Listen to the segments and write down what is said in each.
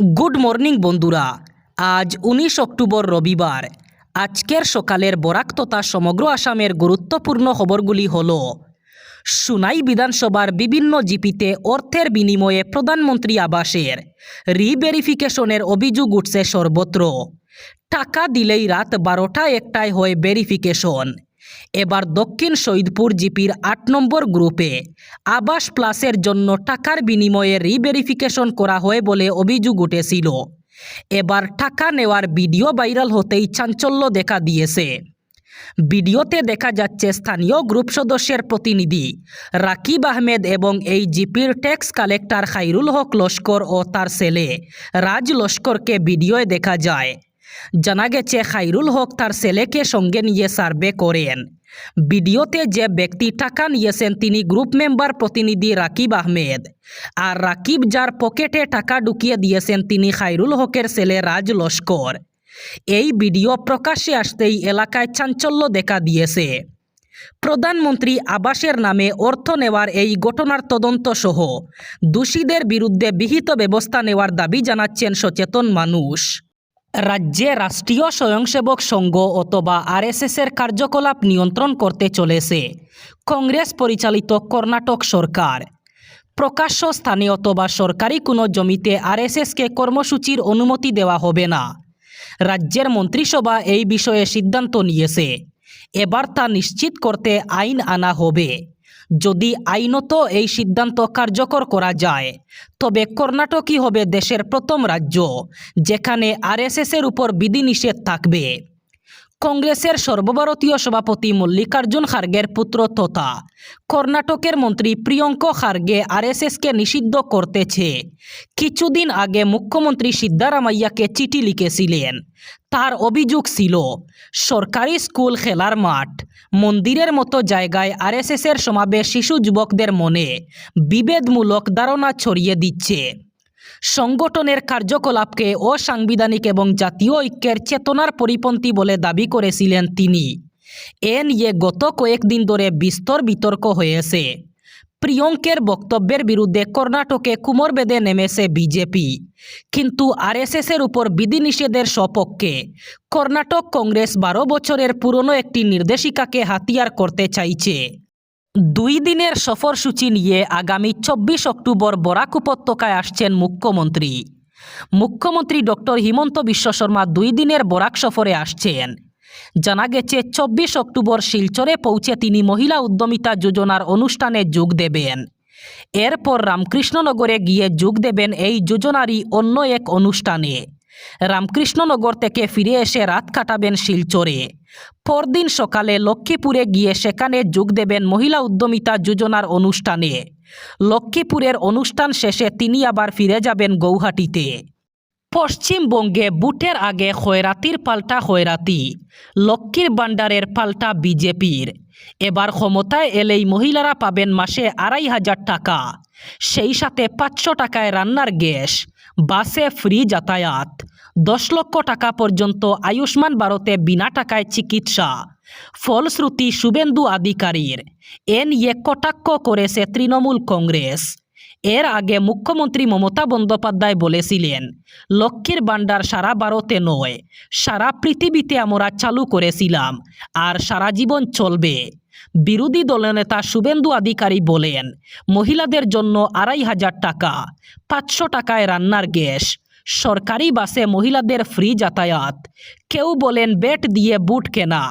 Good morning বন্ধুরা। আজ উনিশ অক্টোবর রবিবার। আজকের সকালের বরাক তথা সমগ্র আসামের গুরুত্বপূর্ণ খবরগুলি হল, সুনাই বিধানসভার বিভিন্ন জিপিতে অর্থের বিনিময়ে প্রধানমন্ত্রী আবাসের রিভেরিফিকেশনের অভিযোগ উঠছে সর্বত্র। টাকা দিলেই রাত বারোটা একটায় হয় ভেরিফিকেশন। এবার দক্ষিণ সৈদপুর জিপির আট নম্বর গ্রুপে আবাস প্লাসের জন্য টাকার বিনিময়ে রিভেরিফিকেশন করা হয় বলে অভিযোগ উঠেছিল। এবার টাকা নেওয়ার ভিডিও ভাইরাল হতেই চাঞ্চল্য দেখা দিয়েছে। ভিডিওতে দেখা যাচ্ছে স্থানীয় গ্রুপ সদস্যের প্রতিনিধি রাকিব আহমেদ এবং এই জিপির ট্যাক্স কালেক্টর খাইরুল হক লস্কর ও তার ছেলে রাজ লস্করকে ভিডিওয় দেখা যায়। জানা গেছে খাইরুল হক তার ছেলেকে সঙ্গে নিয়ে সার্ভে করেন। ভিডিওতে যে ব্যক্তি টাকা নিয়েছেন, তিনি গ্রুপ মেম্বার প্রতিনিধি রাকিব আহমেদ। আর রাকিব যার পকেটে টাকা ঢুকিয়ে দিয়েছেন, তিনি খাইরুল হকের ছেলে রাজ লস্কর। এই ভিডিও প্রকাশ্যে আসতেই এলাকায় চাঞ্চল্য দেখা দিয়েছে। প্রধানমন্ত্রী আবাসের নামে অর্থ নেওয়ার এই ঘটনার তদন্ত সহ দোষীদের বিরুদ্ধে বিহিত ব্যবস্থা নেওয়ার দাবি জানাচ্ছেন সচেতন মানুষ। রাজ্যে রাষ্ট্রীয় স্বয়ংসেবক সংঘ অথবা আরএসএসের কার্যকলাপ নিয়ন্ত্রণ করতে চলেছে। কংগ্রেস পরিচালিত কর্ণাটক সরকার। প্রকাশ্য স্থানে অথবা সরকারি কোনো জমিতে আরএসএসকে কর্মসূচির অনুমতি দেওয়া হবে না। রাজ্যের মন্ত্রিসভা এই বিষয়ে সিদ্ধান্ত নিয়েছে। এবার তা নিশ্চিত করতে আইন আনা হবে। যদি আইনত এই সিদ্ধান্ত কার্যকর করা যায়, তবে কর্ণাটকই হবে দেশের প্রথম রাজ্য, যেখানে আরএসএসের উপর বিধিনিষেধ থাকবে। কংগ্রেসের সর্বভারতীয় সভাপতি মল্লিকার্জুন খার্গের পুত্র তথা কর্ণাটকের মন্ত্রী প্রিয়ঙ্ক খার্গে আরএসএসকে নিষিদ্ধ করতেছে। কিছুদিন আগে মুখ্যমন্ত্রী সিদ্ধারামাইয়াকে চিঠি লিখেছিলেন। তার অভিযোগ ছিল, সরকারি স্কুল খেলার মাঠ, মন্দিরের মতো জায়গায় আরএসএসের সমাবেশ শিশু যুবকদের মনে বিভেদমূলক ধারণা ছড়িয়ে দিচ্ছে। সংগঠনের কার্যকলাপকে অসাংবিধানিক এবং জাতীয় ঐক্যের চেতনার পরিপন্থী বলে দাবি করেছিলেন তিনি। এ নিয়ে গত কয়েকদিন ধরে বিস্তর বিতর্ক হয়েছে। প্রিয়ঙ্কের বক্তব্যের বিরুদ্ধে কর্ণাটকে কুমোর বেঁধে নেমেছে বিজেপি। কিন্তু আর আরএসএসের উপর বিধিনিষেধের সপক্ষে কর্ণাটক কংগ্রেস বারো বছরের পুরনো একটি নির্দেশিকাকে হাতিয়ার করতে চাইছে। দুই দিনের সফরসূচি নিয়ে আগামী চব্বিশ অক্টোবর বরাক উপত্যকায় আসছেন মুখ্যমন্ত্রী। মুখ্যমন্ত্রী ডক্টর হিমন্ত বিশ্ব শর্মা দুই দিনের বরাক সফরে আসছেন। জানা গেছে, চব্বিশ অক্টোবর শিলচরে পৌঁছে তিনি মহিলা উদ্যমিতা যোজনার অনুষ্ঠানে যোগ দেবেন। এরপর রামকৃষ্ণনগরে গিয়ে যোগ দেবেন এই যোজনারই অন্য এক অনুষ্ঠানে। রামকৃষ্ণনগর থেকে ফিরে এসে রাত কাটাবেন শিলচরে। পরদিন সকালে লক্ষ্মীপুরে গিয়ে সেখানে যোগ দেবেন মহিলা উদ্যমিতা যোজনার অনুষ্ঠানে। লক্ষ্মীপুরের অনুষ্ঠান শেষে তিনি আবার ফিরে যাবেন গৌহাটিতে। পশ্চিমবঙ্গে বুটের আগে খয়রাতির পাল্টা খয়রাতি, লক্ষ্মীর ভাণ্ডারের পাল্টা বিজেপির। এবার ক্ষমতায় এলেই মহিলারা পাবেন মাসে আড়াই হাজার টাকা, সেই সাথে পাঁচশো টাকায় রান্নার গ্যাস। বাসে ফ্রি যাতায়াত। দশ লক্ষ টাকা পর্যন্ত আয়ুষ্মান ভারতে বিনা টাকায় চিকিৎসা। ফলশ্রুতি শুভেন্দু আধিকারীর। এ নিয়ে কটাক্ষ করেছে তৃণমূল কংগ্রেস। এর আগে মুখ্যমন্ত্রী মমতা বন্দ্যোপাধ্যায় বলেছিলেন, লক্ষ্মীর ভাণ্ডার সারা ভারতে নয়, সারা পৃথিবীতে আমরা চালু করেছিলাম, আর সারা জীবন চলবে। বিরোধী দলনেতা শুভেন্দু আধিকারী বলেন, মহিলাদের জন্য আড়াই হাজার টাকা, পাঁচশো টাকায় রান্নার গ্যাস, সরকারি বাসে মহিলাদের ফ্রি যাতায়াত, কেউ বলেন বেট দিয়ে বুট কেনা,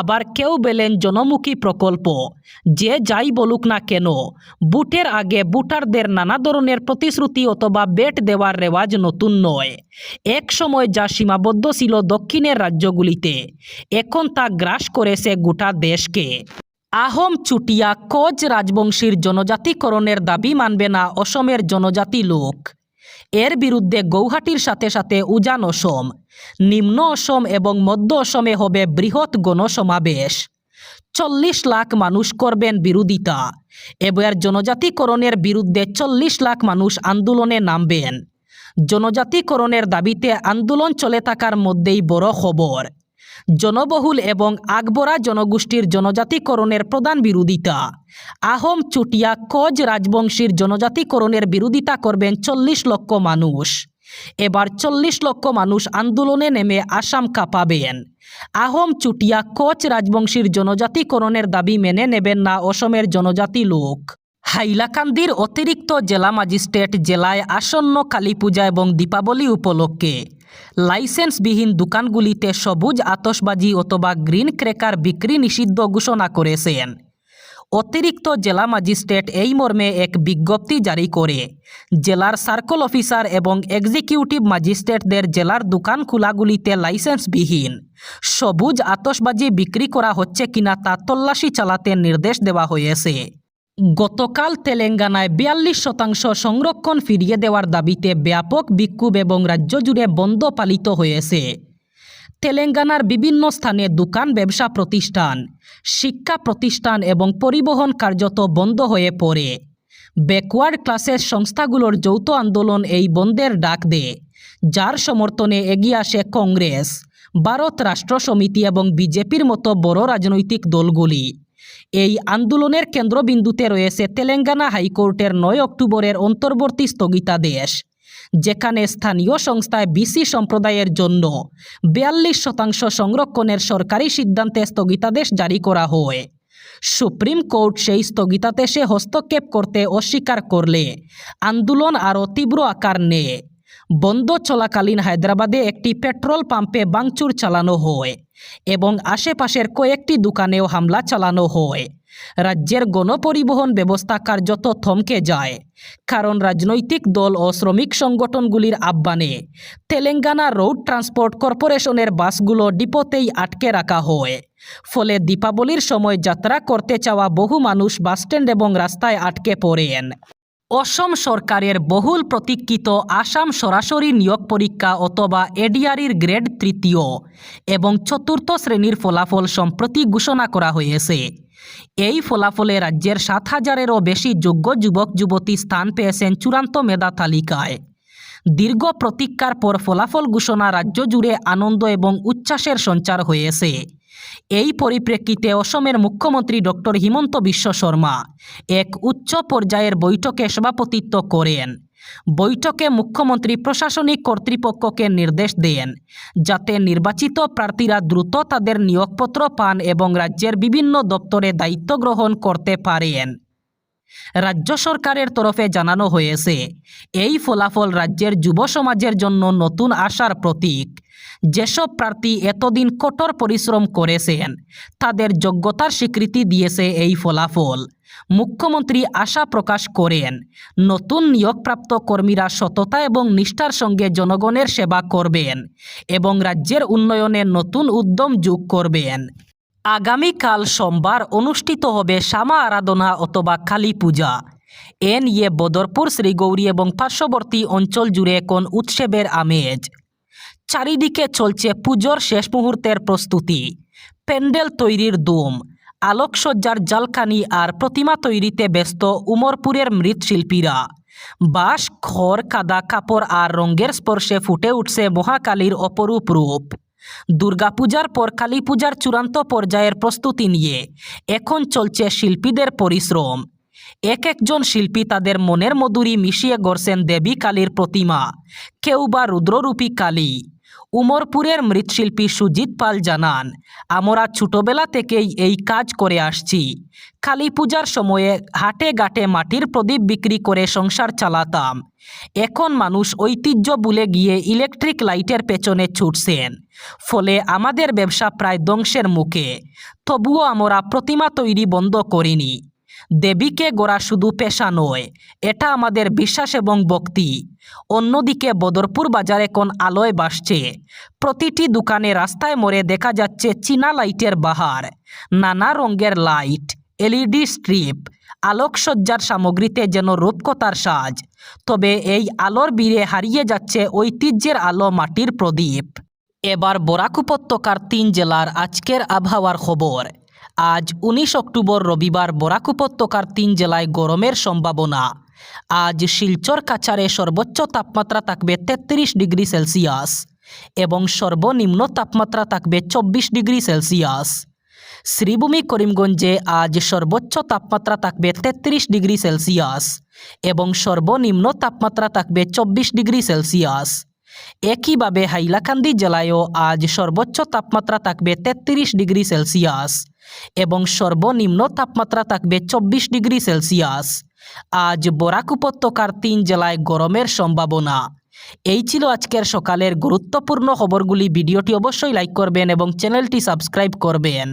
আবার কেউ বলেন জনমুখী প্রকল্প, যে যাই বলুক না কেন, বুটের আগে বুটারদের নানা ধরনের প্রতিশ্রুতি অথবা বেট দেওয়ার রেওয়াজ নতুন নয়। এক সময় যা সীমাবদ্ধ ছিল দক্ষিণের রাজ্যগুলিতে, এখন তা গ্রাস করেছে গোটা দেশকে। আহোম চুটিয়া কোচ রাজবংশীর জনজাতিকরণের দাবি মানবে না অসমের জনজাতি লোক। এর বিরুদ্ধে গৌহাটির সাথে সাথে উজান অসম, নিম্ন অসম এবং মধ্য অসমে হবে বৃহৎ গণসমাবেশ। চল্লিশ লাখ মানুষ করবেন বিরোধিতা। এবার জনজাতিকরণের বিরুদ্ধে চল্লিশ লাখ মানুষ আন্দোলনে নামবেন। জনজাতিকরণের দাবিতে আন্দোলন চলে থাকার মধ্যেই বড় খবর। জনবহুল এবং আকবরা জনগোষ্ঠীর জনজাতিকরণের প্রধান বিরোধিতা। আহোম চুটিয়া কোচ রাজবংশীর জনজাতিকরণের বিরোধিতা করবেন চল্লিশ লক্ষ মানুষ। এবার চল্লিশ লক্ষ মানুষ আন্দোলনে নেমে আসাম কাঁপাবেন। আহোম চুটিয়া কোচ রাজবংশীর জনজাতিকরণের দাবি মেনে নেবেন না অসমের জনজাতি লোক। হাইলাকান্দির অতিরিক্ত জেলা ম্যাজিস্ট্রেট জেলায় আসন্ন কালী পূজা এবং দীপাবলি উপলক্ষে লাইসেন্সবিহীন দোকানগুলিতে সবুজ আতসবাজি অথবা গ্রিন ক্রেকার বিক্রি নিষিদ্ধ ঘোষণা করেছেন। অতিরিক্ত জেলা ম্যাজিস্ট্রেট এই মর্মে এক বিজ্ঞপ্তি জারি করে। জেলার সার্কল অফিসার এবং এক্সিকিউটিভ ম্যাজিস্ট্রেটদের জেলার দোকান খোলাগুলিতে লাইসেন্সবিহীন সবুজ আতসবাজি বিক্রি করা হচ্ছে কিনা তা তল্লাশি চালাতে নির্দেশ দেওয়া হয়েছে। গতকাল তেলেঙ্গানায় বিয়াল্লিশ শতাংশ সংরক্ষণ ফিরিয়ে দেওয়ার দাবিতে ব্যাপক বিক্ষোভ এবং রাজ্য জুড়ে বন্ধ পালিত হয়েছে। তেলেঙ্গানার বিভিন্ন স্থানে দোকান, ব্যবসা প্রতিষ্ঠান, শিক্ষা প্রতিষ্ঠান এবং পরিবহন কার্যত বন্ধ হয়ে পড়ে। ব্যাকওয়ার্ড ক্লাসের সংস্থাগুলোর যৌথ আন্দোলন এই বন্ধের ডাক দেয়, যার সমর্থনে এগিয়ে আসে কংগ্রেস, ভারত রাষ্ট্র সমিতি এবং বিজেপির মতো বড় রাজনৈতিক দলগুলি। এই আন্দোলনের কেন্দ্রবিন্দুতে রয়েছে তেলেঙ্গানা হাইকোর্টের নয় অক্টোবরের অন্তর্বর্তী স্থগিতাদেশ, যেখানে স্থানীয় সংস্থায় বিসি সম্প্রদায়ের জন্য বিয়াল্লিশ শতাংশ সংরক্ষণের সরকারি সিদ্ধান্তে স্থগিতাদেশ জারি করা হয়। সুপ্রিম কোর্ট সেই স্থগিতাদেশে হস্তক্ষেপ করতে অস্বীকার করলে আন্দোলন আরও তীব্র আকার নেয়। বন্ধ চলাকালীন হায়দ্রাবাদে একটি পেট্রোল পাম্পে বাংচুর চালানো হয় এবং আশেপাশের কয়েকটি দোকানেও হামলা চালানো হয়। রাজ্যের গণপরিবহন ব্যবস্থা কার্যত থমকে যায়, কারণ রাজনৈতিক দল ও শ্রমিক সংগঠনগুলির আহ্বানে তেলেঙ্গানা রোড ট্রান্সপোর্ট কর্পোরেশনের বাসগুলো ডিপোতেই আটকে রাখা হয়। ফলে দীপাবলির সময় যাত্রা করতে চাওয়া বহু মানুষ বাসস্ট্যান্ড এবং রাস্তায় আটকে পড়েন। অসম সরকারের বহুল প্রতীক্ষিত আসাম সরাসরি নিয়োগ পরীক্ষা অথবা এডিআরির গ্রেড তৃতীয় এবং চতুর্থ শ্রেণির ফলাফল সম্প্রতি ঘোষণা করা হয়েছে। এই ফলাফলে রাজ্যের সাত হাজারেরও বেশি যোগ্য যুবক যুবতী স্থান পেয়েছেন চূড়ান্ত মেধা তালিকায়। দীর্ঘ প্রতীক্ষার পর ফলাফল ঘোষণা রাজ্য জুড়ে আনন্দ এবং উচ্ছ্বাসের সঞ্চার হয়েছে। এই পরিপ্রেক্ষিতে অসমের মুখ্যমন্ত্রী ডক্টর হিমন্ত বিশ্ব শর্মা এক উচ্চ পর্যায়ের বৈঠকে সভাপতিত্ব করেন। বৈঠকে মুখ্যমন্ত্রী প্রশাসনিক কর্তৃপক্ষকে নির্দেশ দেন যাতে নির্বাচিত প্রার্থীরা দ্রুত তাদের নিয়োগপত্র পান এবং রাজ্যের বিভিন্ন দপ্তরে দায়িত্ব গ্রহণ করতে পারেন। রাজ্য সরকারের তরফে জানানো হয়েছে, এই ফলাফল রাজ্যের যুব সমাজের জন্য নতুন আশার প্রতীক। যেসব প্রার্থী এতদিন কঠোর পরিশ্রম করেছেন, তাদের যোগ্যতার স্বীকৃতি দিয়েছে এই ফলাফল। মুখ্যমন্ত্রী আশা প্রকাশ করেন, নতুন নিয়োগপ্রাপ্ত কর্মীরা সততা এবং নিষ্ঠার সঙ্গে জনগণের সেবা করবেন এবং রাজ্যের উন্নয়নে নতুন উদ্যম যোগ করবেন। আগামীকাল সোমবার অনুষ্ঠিত হবে শ্যামা আরাধনা অথবা কালী পূজা। এ নিয়ে বদরপুর, শ্রীগৌরী এবং পার্শ্ববর্তী অঞ্চল জুড়ে এখন উৎসবের আমেজ? চারিদিকে চলছে পুজোর শেষ মুহূর্তের প্রস্তুতি। প্যান্ডেল তৈরির দুম আলোকসজ্জার জালকানি আর প্রতিমা তৈরিতে ব্যস্ত উমরপুরের মৃৎশিল্পীরা। বাঁশ, খড়, কাদা, কাপড় আর রঙের স্পর্শে ফুটে উঠছে মহাকালীর অপরূপ রূপ। দুর্গাপূজার পর কালী পূজার চূড়ান্ত পর্যায়ের প্রস্তুতি নিয়ে এখন চলছে শিল্পীদের পরিশ্রম। এক একজন শিল্পী তাদের মনের মধুরি মিশিয়ে গড়ছেন দেবী কালীর প্রতিমা, কেউ বা রুদ্ররূপী কালী। উমরপুরের মৃৎশিল্পী সুজিত পাল জানান, আমরা ছোটবেলা থেকেই এই কাজ করে আসছি। কালী পূজার সময়ে হাটে ঘাটে মাটির প্রদীপ বিক্রি করে সংসার চালাতাম। এখন মানুষ ঐতিহ্য ভুলে গিয়ে ইলেকট্রিক লাইটের পেছনে ছুটছেন। ফলে আমাদের ব্যবসা প্রায় ধ্বংসের মুখে। তবুও আমরা প্রতিমা তৈরি বন্ধ করিনি। দেবীকে গড়া শুধু পেশা নয়, এটা আমাদের বিশ্বাস এবং ভক্তি। অন্যদিকে বদরপুর বাজার এখন আলোয় বাসছে প্রতিটি দোকানে রাস্তায় মোড়ে দেখা যাচ্ছে চীনা লাইটের বাহার, নানা রঙের লাইট এলইডি স্ট্রিপ, আলোকসজ্জার সামগ্রীতে যেন রূপকথার সাজ, তবে এই আলোর বীরে হারিয়ে যাচ্ছে ঐতিহ্যের আলো মাটির প্রদীপ। এবার বরাক উপত্যকার তিন জেলার আজকের আবহাওয়ার খবর। আজ উনিশ অক্টোবর রবিবার বরাক উপত্যকার তিন জেলায় গরমের সম্ভাবনা। আজ শিলচর কাছারে সর্বোচ্চ তাপমাত্রা থাকবে তেত্রিশ ডিগ্রি সেলসিয়াস এবং সর্বনিম্ন তাপমাত্রা থাকবে চব্বিশ ডিগ্রি সেলসিয়াস। শ্রীভূমি করিমগঞ্জে আজ সর্বোচ্চ তাপমাত্রা থাকবে তেত্রিশ ডিগ্রি সেলসিয়াস এবং সর্বনিম্ন তাপমাত্রা থাকবে চব্বিশ ডিগ্রি সেলসিয়াস। একইভাবে হাইলাকান্দি জেলায়ও আজ সর্বোচ্চ তাপমাত্রা থাকবে তেত্রিশ ডিগ্রি সেলসিয়াস এবং সর্বনিম্ন তাপমাত্রা থাকবে চব্বিশ ডিগ্রি সেলসিয়াস। আজ বরাক উপত্যকার তিন জেলায় গরমের সম্ভাবনা। এই ছিল আজকের সকালের গুরুত্বপূর্ণ খবরগুলি। ভিডিওটি অবশ্যই লাইক করবেন এবং চ্যানেলটি সাবস্ক্রাইব করবেন।